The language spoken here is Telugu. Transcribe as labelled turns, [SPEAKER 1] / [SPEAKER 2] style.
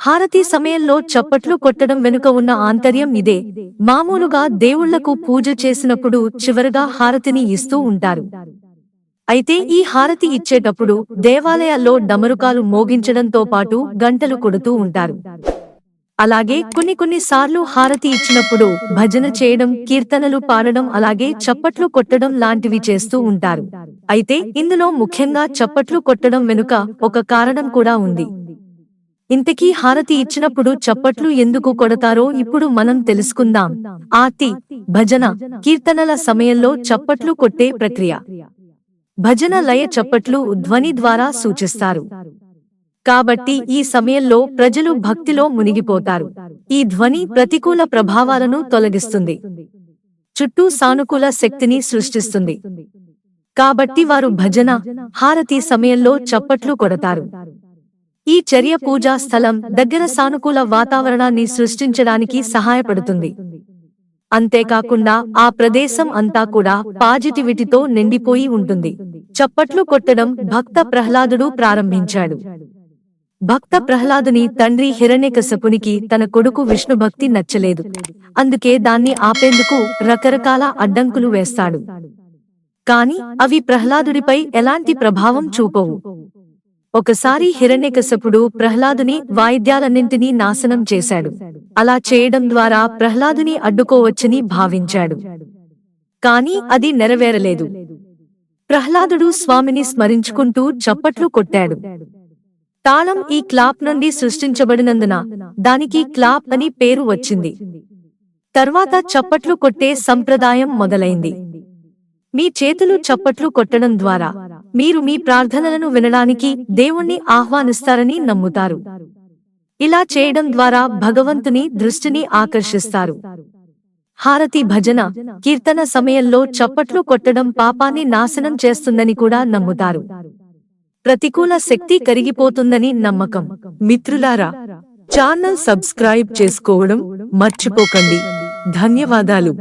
[SPEAKER 1] హారతి సమయంలో చప్పట్లు కొట్టడం వెనుక ఉన్న ఆంతర్యం ఇదే. మామూలుగా దేవుళ్ళకు పూజ చేసినప్పుడు చివరగా హారతిని ఇస్తూ ఉంటారు. అయితే ఈ హారతి ఇచ్చేటప్పుడు దేవాలయాల్లో డమరుకాలు మోగించడంతో పాటు గంటలు కొడుతూ ఉంటారు. అలాగే కొన్ని కొన్ని సార్లు హారతి ఇచ్చినప్పుడు భజన చేయడం కీర్తనలు పాడడం అలాగే చప్పట్లు కొట్టడం లాంటివి చేస్తూ ఉంటారు. అయితే ఇందులో ముఖ్యంగా చప్పట్లు కొట్టడం వెనుక ఒక కారణం కూడా ఉంది. ఇంతకీ హారతి ఇచ్చినప్పుడు చప్పట్లు ఎందుకు కొడతారో ఇప్పుడు మనం తెలుసుకుందాం. ఆర్తి భజన కీర్తనల సమయంలో చప్పట్లు కొట్టే ప్రక్రియ. భజన లయ చప్పట్లు ధ్వని ద్వారా సూచిస్తారు. కాబట్టి ఈ సమయంలో ప్రజలు భక్తిలో మునిగిపోతారు. ఈ ధ్వని ప్రతికూల ప్రభావాలను తొలగిస్తుంది. చుట్టూ సానుకూల శక్తిని సృష్టిస్తుంది. కాబట్టి వారు భజన హారతి సమయంలో చప్పట్లు కొడతారు. ఈ చర్య పూజా స్థలం దగ్గర సానుకూల వాతావరణాన్ని సృష్టించడానికి సహాయపడుతుంది. అంతేకాకుండా ఆ ప్రదేశం అంతా కూడా పాజిటివిటీతో నిండిపోయి ఉంటుంది. చప్పట్లు కొట్టడం భక్త ప్రహ్లాదుడు ప్రారంభించాడు. భక్త ప్రహ్లాదుని తండ్రి హిరణ్యకశపునికి తన కొడుకు విష్ణుభక్తి నచ్చలేదు. అందుకే దాన్ని ఆపేందుకు రకరకాల అడ్డంకులు వేస్తాడు. కాని అవి ప్రహ్లాదుడిపై ఎలాంటి ప్రభావం చూపవు. ఒకసారి హిరణ్యకశపుడు ప్రహ్లాదుని వాయిద్యాలన్నింటినీ నాశనం చేశాడు. అలా చేయడం ద్వారా ప్రహ్లాదుని అడ్డుకోవచ్చని భావించాడు. కాని అది నెరవేరలేదు. ప్రహ్లాదుడు స్వామిని స్మరించుకుంటూ చప్పట్లు కొట్టాడు. తాళం ఈ క్లాప్ నుండి సృష్టించబడినందున దానికి క్లాప్ అని పేరు వచ్చింది. తర్వాత చప్పట్లు కొట్టే సంప్రదాయం మొదలైంది. మీ చేతులు చప్పట్లు కొట్టడం ద్వారా మీరు మీ ప్రార్థనలను వినడానికి దేవుణ్ణి ఆహ్వానిస్తారని నమ్ముతారు. ఇలా చేయడం ద్వారా భగవంతుని దృష్టిని ఆకర్షిస్తారు. హారతి భజన కీర్తన సమయంలో చప్పట్లు కొట్టడం పాపాన్ని నాశనం చేస్తుందని కూడా నమ్ముతారు. ప్రతికూల శక్తి కరిగిపోతుందని నమ్మకం. మిత్రులారా ఛానల్ సబ్స్క్రైబ్ చేసుకోవడం మర్చిపోకండి. ధన్యవాదాలు.